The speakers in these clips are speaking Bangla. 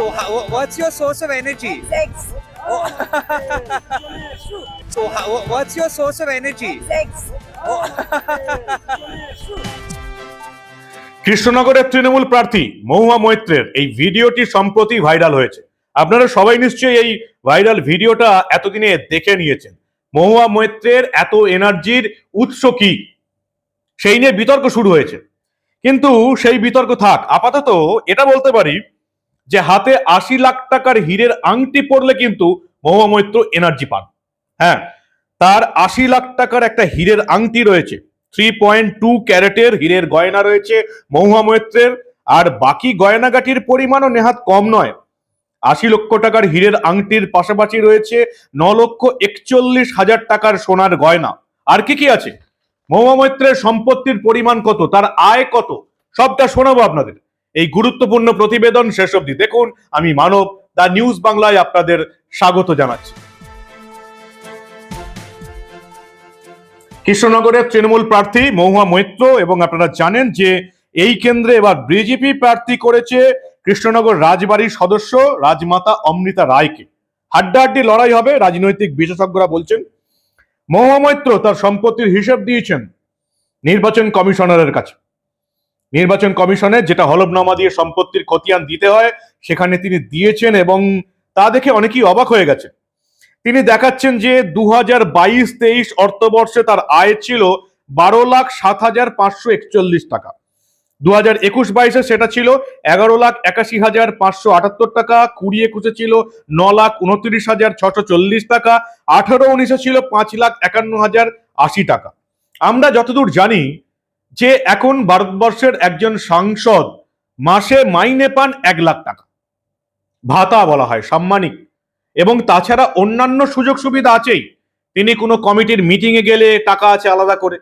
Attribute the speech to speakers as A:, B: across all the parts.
A: So, how, what's your source of energy?
B: Sex.
A: So, how, what's your source of energy?
B: Sex.
C: কৃষ্ণনগরের তৃণমূল প্রার্থী মহুয়া মৈত্রের এই ভিডিওটি সম্প্রতি ভাইরাল হয়েছে আপনারা সবাই নিশ্চয়ই এই ভাইরাল ভিডিওটা এতদিনে দেখে নিয়েছেন মহুয়া মৈত্রের এত এনার্জির উৎস কি সেই নিয়ে বিতর্ক শুরু হয়েছে কিন্তু সেই বিতর্ক থাক আপাতত এটা বলতে পারি যে হাতে আশি লাখ টাকার হীরের আংটি পরলে কিন্তু মহুয়া মৈত্র এনার্জি পান। হ্যাঁ তার আশি লাখ টাকার একটা হীরের আংটি রয়েছে। থ্রি পয়েন্ট টু ক্যারেটের হীরের গয়না রয়েছে মহুয়া মৈত্রের, আর বাকি গয়নাগাটির পরিমাণও নেহাত কম নয়। আশি লক্ষ টাকার হীরের আংটির পাশাপাশি রয়েছে ন লক্ষ একচল্লিশ হাজার টাকার সোনার গয়না। আর কি কি আছে? মহুয়া মৈত্রের সম্পত্তির পরিমাণ কত? তার আয় কত? সবটা শোনাবো আপনাদের। এই গুরুত্বপূর্ণ প্রতিবেদন শেষ অবধি দেখুন। আমি মানব, দা নিউজ বাংলায় আপনাদের স্বাগত জানাচ্ছি। কৃষ্ণনগরের তৃণমূল প্রার্থী মহুয়া মৈত্র এবং আপনারা জানেন যে এই কেন্দ্রে এবার বিজেপি প্রার্থী করেছে কৃষ্ণনগর রাজবাড়ির সদস্য রাজমাতা অমৃতা রায়কে। হাড্ডাহাড্ডি লড়াই হবে, রাজনৈতিক বিশেষজ্ঞরা বলছেন। মহুয়া মৈত্র তার সম্পত্তির হিসেব দিয়েছেন নির্বাচন কমিশনারের কাছে। নির্বাচন কমিশনের যেটা হলফনামা দিয়ে সম্পত্তির খতিয়ান দিতে হয়, সেখানে তিনি দিয়েছেন এবং তা দেখে অনেকেই অবাক হয়ে গেছে তিনি দেখাচ্ছেন যে দু হাজার বাইশ তেইশ অর্থবর্ষে তার আয় ছিল বারো লাখ সাত হাজার পাঁচশো একচল্লিশ টাকা। দু হাজার একুশ বাইশে সেটা ছিল এগারো লাখ একাশি হাজার পাঁচশো আটাত্তর টাকা, কুড়ি একুশে ছিল ন লাখ উনত্রিশ হাজার ছশো চল্লিশ টাকা, আঠারো উনিশে ছিল পাঁচ লাখ একান্ন হাজার আশি টাকা। আমরা যতদূর জানি যে এখন ভারতবর্ষের একজন সাংসদ মাসে মাইনে পান এক লাখ টাকা। ভাতা বলা হয়, সাম্মানিক। এবং তাছাড়া অন্যান্য সুযোগ সুবিধা আছেই। তিনি কোনো কমিটির মিটিংয়ে গেলে টাকা আছে আলাদা করে।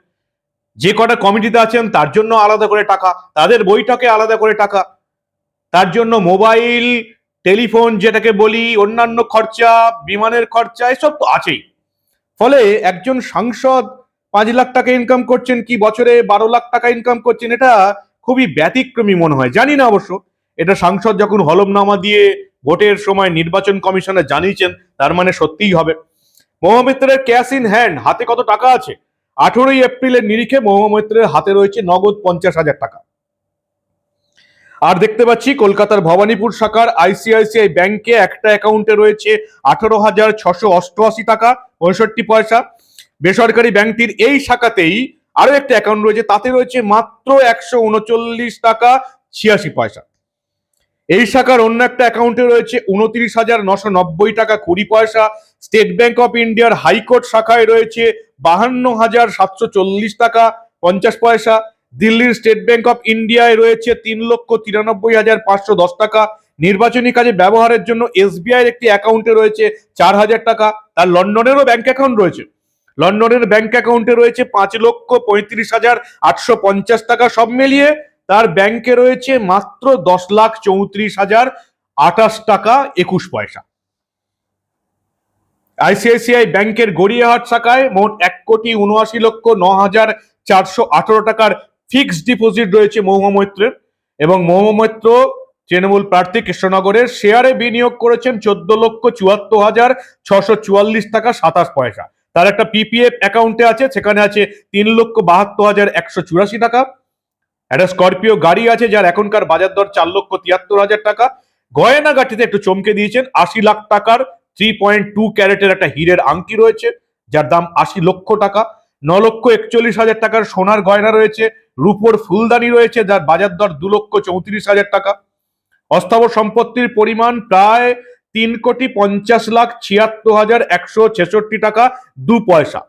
C: যে কটা কমিটিতে আছেন, তার জন্য আলাদা করে টাকা, তাদের বৈঠকে আলাদা করে টাকা। তার জন্য মোবাইল, টেলিফোন যেটাকে বলি, অন্যান্য খরচা, বিমানের খরচা, এসব তো আছেই। ফলে একজন সাংসদ পাঁচ লাখ টাকা ইনকাম করছেন কি বছরে? বারো লাখ টাকা ইনকাম করছেন? এটা খুবই ব্যতিক্রমী মনে হয়। জানি না অবশ্য। এটা সাংসদ যখন হলমনামা দিয়ে ভোটের সময় নির্বাচন কমিশনে জানিয়েছেন, তার মানে সত্যিই হবে। মহামিত্রের ক্যাশ ইন হ্যান্ড, হাতে কত টাকা আছে? আঠেরোই এপ্রিলের নিরিখে মহামিত্রের হাতে রয়েছে নগদ পঞ্চাশ হাজার টাকা। আর দেখতে পাচ্ছি, কলকাতার ভবানীপুর শাখার আইসিআইসিআই ব্যাংকে একটা অ্যাকাউন্টে রয়েছে আঠারো হাজার ছশো অষ্টআশি টাকা, পঁয়ষট্টি পয়সা। বেসরকারি ব্যাংকটির এই শাখাতেই আরও একটা অ্যাকাউন্ট রয়েছে, তাতে রয়েছে মাত্র একশো উনচল্লিশ টাকা ছিয়াশি পয়সা। এই শাখার অন্য একটা অ্যাকাউন্টে রয়েছে উনত্রিশ হাজার নশো নব্বই টাকা কুড়ি পয়সা। স্টেট ব্যাংক অফ ইন্ডিয়ার হাইকোর্ট শাখায় রয়েছে বাহান্ন হাজার সাতশো চল্লিশ টাকা পঞ্চাশ পয়সা। দিল্লির স্টেট ব্যাংক অফ ইন্ডিয়ায় রয়েছে তিন লক্ষ তিরানব্বই হাজার পাঁচশো দশ টাকা। নির্বাচনী কাজে ব্যবহারের জন্য এসবিআই একটি অ্যাকাউন্টে রয়েছে চার হাজার টাকা। তার লন্ডনেরও ব্যাংক অ্যাকাউন্ট রয়েছে। লন্ডনের ব্যাংক অ্যাকাউন্টে রয়েছে পাঁচ লক্ষ পঁয়ত্রিশ হাজার আটশো পঞ্চাশ টাকা। সব মিলিয়ে তার ব্যাংকে রয়েছে মাত্র দশ লাখ চৌত্রিশ হাজার আঠাশ টাকা একুশ পয়সা। আইসিআইসিআই ব্যাংকের গড়িয়াহাট শাখায় মোট এক কোটি উনআশি লক্ষ ন হাজার চারশো আঠারো টাকার ফিক্সড ডিপোজিট রয়েছে মৈত্রের এবং মৈত্র তৃণমূল প্রার্থী কৃষ্ণনগরের শেয়ারে বিনিয়োগ করেছেন চোদ্দ লক্ষ চুয়াত্তর হাজার ছশো চুয়াল্লিশ টাকা সাতাশ পয়সা। তার একটা পিপিএফ অ্যাকাউন্টে আছে, সেখানে আছে তিন লক্ষ বাহাত্তর হাজার একশো চুরাশি টাকা। একটা স্করপিও গাড়ি আছে যার এখনকার বাজার দর চার লক্ষ তিয়াত্তর হাজার টাকা। গয়নাগাটিতে একটু চমকে দিয়েছেন, আশি লাখ টাকার থ্রি পয়েন্ট টু ক্যারেটের একটা হীরের আংটি রয়েছে, যার দাম আশি লক্ষ টাকা। ন লক্ষ একচল্লিশ হাজার টাকার সোনার গয়না রয়েছে, রূপোর ফুলদানি রয়েছে, যার বাজার দর দু লক্ষ চৌত্রিশ হাজার টাকা। অস্থাবর সম্পত্তির পরিমাণ প্রায় তিন কোটি পঞ্চাশ লাখ ছিয়াত্তর হাজার একশো ছেষট্টি টাকা, দু পয়সা।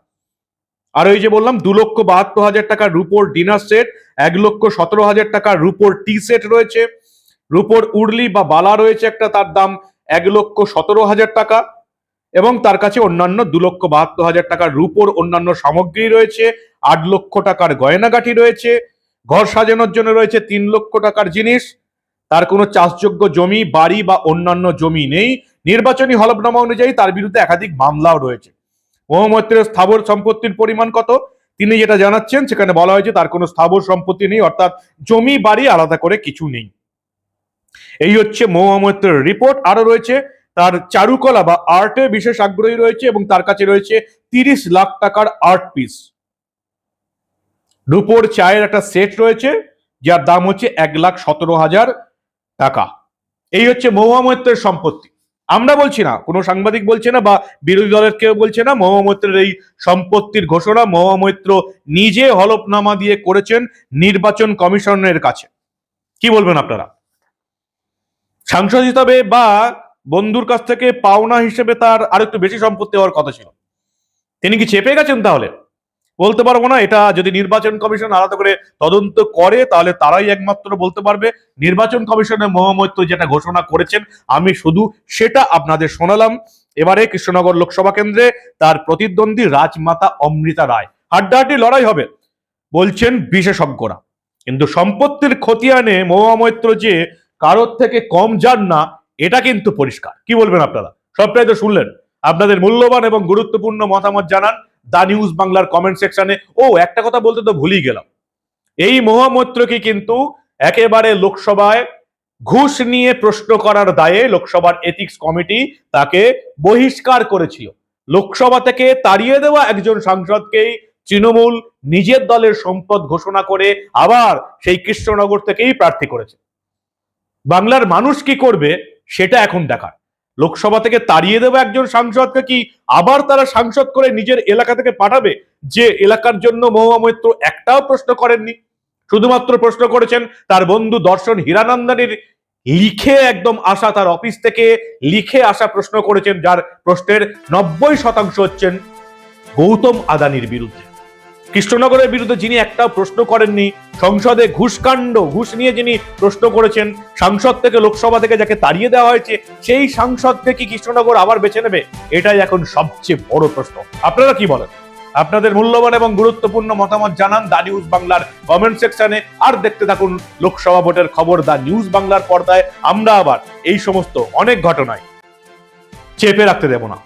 C: আর ওই যে বললাম, দু লক্ষ বাহাত্তর হাজার টাকার রুপোর ডিনার সেট, এক লক্ষ সতেরো হাজার টাকার রুপোর টি সেট রয়েছে। রুপোর উর্লি বা বালা রয়েছে একটা, তার দাম এক লক্ষ সতেরো হাজার টাকা। এবং তার কাছে অন্যান্য দু লক্ষ বাহাত্তর হাজার টাকার রুপোর অন্যান্য সামগ্রী রয়েছে, আট লক্ষ টাকার গয়নাগাটি রয়েছে, ঘর সাজানোর জন্য রয়েছে তিন লক্ষ টাকার জিনিস। তার কোনো চাষযোগ্য জমি, বাড়ি বা অন্যান্য জমি নেই। নির্বাচনী হলফনামা অনুযায়ী তার বিরুদ্ধে একাধিক মামলাও রয়েছে। মহামৈত্রের স্থাবর সম্পত্তির পরিমাণ কত? তিনি যেটা জানাচ্ছেন, সেখানে বলা হয়েছে তার কোনো স্থাবর সম্পত্তি নেই, অর্থাৎ জমি, বাড়ি আলাদা করে কিছু নেই। এই হচ্ছে মহুয়া রিপোর্ট। আরও রয়েছে, তার চারুকলা বা আর্টে বিশেষ আগ্রহী রয়েছে এবং তার কাছে রয়েছে তিরিশ লাখ টাকার আর্ট পিস। রূপোর চায়ের একটা সেট রয়েছে, যার দাম হচ্ছে এক লাখ সতেরো হাজার। টাকা। এই হচ্ছে মহুয়া মৈত্রের সম্পত্তি। আমরা বলছি না, কোনো সাংবাদিক বলছে না বা বিরোধী দলের কেউ বলছে না মহুয়া মৈত্রের এই সম্পত্তির ঘোষণা মহুয়া মৈত্র নিজে হলফনামা দিয়ে করেছেন নির্বাচন কমিশনের কাছে। কি বলবেন আপনারা? সাংসদ হিসাবে বা বন্ধুর কাছ থেকে পাওনা হিসেবে তার আরেকটু বেশি সম্পত্তি হওয়ার কথা ছিল। তিনি কি চেপে গেছেন তাহলে? বলতে পারব না, এটা যদি নির্বাচন কমিশন আলাদা করে তদন্ত করে, তাহলে তারাই একমাত্র বলতে পারবে। নির্বাচন কমিশনের মহামৈত্য যেটা ঘোষণা করেছেন, আমি শুধু সেটা আপনাদের শোনালাম। এবারে কৃষ্ণনগর লোকসভা কেন্দ্রে তার প্রতিদ্বন্দ্বী রাজমাতা অমৃতা রায়। হাড্ডাহাড্ডি লড়াই হবে, বলছেন বিশেষজ্ঞরা। কিন্তু সম্পত্তির খতিয়ানে মহুয়া মৈত্র যে কারোর থেকে কম যান না, এটা কিন্তু পরিষ্কার। কি বলবেন আপনারা? সবটাই তো শুনলেন। আপনাদের মূল্যবান এবং গুরুত্বপূর্ণ মতামত জানান। দা নিউজ বাংলার কমেন্ট সেকশনে ও, একটা কথা বলতে তো ভুলেই গেলাম। এই মহামৈত্রকে কিন্তু একেবারে লোকসভায় ঘুষ নিয়ে প্রশ্ন করার দায়ে লোকসভার এথিক্স কমিটি তাকে বহিষ্কার করেছিল। লোকসভা থেকে তাড়িয়ে দেওয়া একজন সাংসদকেই তৃণমূল নিজের দলের সম্পদ ঘোষণা করে আবার সেই কৃষ্ণনগর থেকেই প্রার্থী করেছে। বাংলার মানুষ কি করবে, সেটা এখন দেখার। লোকসভা থেকে তাড়িয়ে দেওয়া একজন সাংসদকে কি আবার তারা সাংসদ করে নিজের এলাকা থেকে পাঠাবে? যে এলাকার জন্য মহুয়া মৈত্র একটাও প্রশ্ন করেননি। শুধুমাত্র প্রশ্ন করেছেন তার বন্ধু দর্শন হীরানন্দানির লিখে একদম আসা তার অফিস থেকে লিখে আসা প্রশ্ন করেছেন, যার প্রশ্নের নব্বই শতাংশ হচ্ছেন গৌতম আদানির বিরুদ্ধে। কৃষ্ণনগরের বিরুদ্ধে যিনি একটাও প্রশ্ন করেননি, সংসদে ঘুষকাণ্ড, ঘুষ নিয়ে যিনি প্রশ্ন করেছেন, সাংসদ থেকে লোকসভা থেকে যাকে তাড়িয়ে দেওয়া হয়েছে, সেই সাংসদকে কি কৃষ্ণনগর আবার বেছে নেবে? এটাই এখন সবচেয়ে বড় প্রশ্ন। আপনারা কি বলেন? আপনাদের মূল্যবান এবং গুরুত্বপূর্ণ মতামত জানান দা নিউজ বাংলার কমেন্ট সেকশনে, আর দেখতে থাকুন লোকসভা ভোটের খবর দা নিউজ বাংলার পর্দায়। আমরা আবার এই সমস্ত অনেক ঘটনায় চেপে রাখতে দেব না।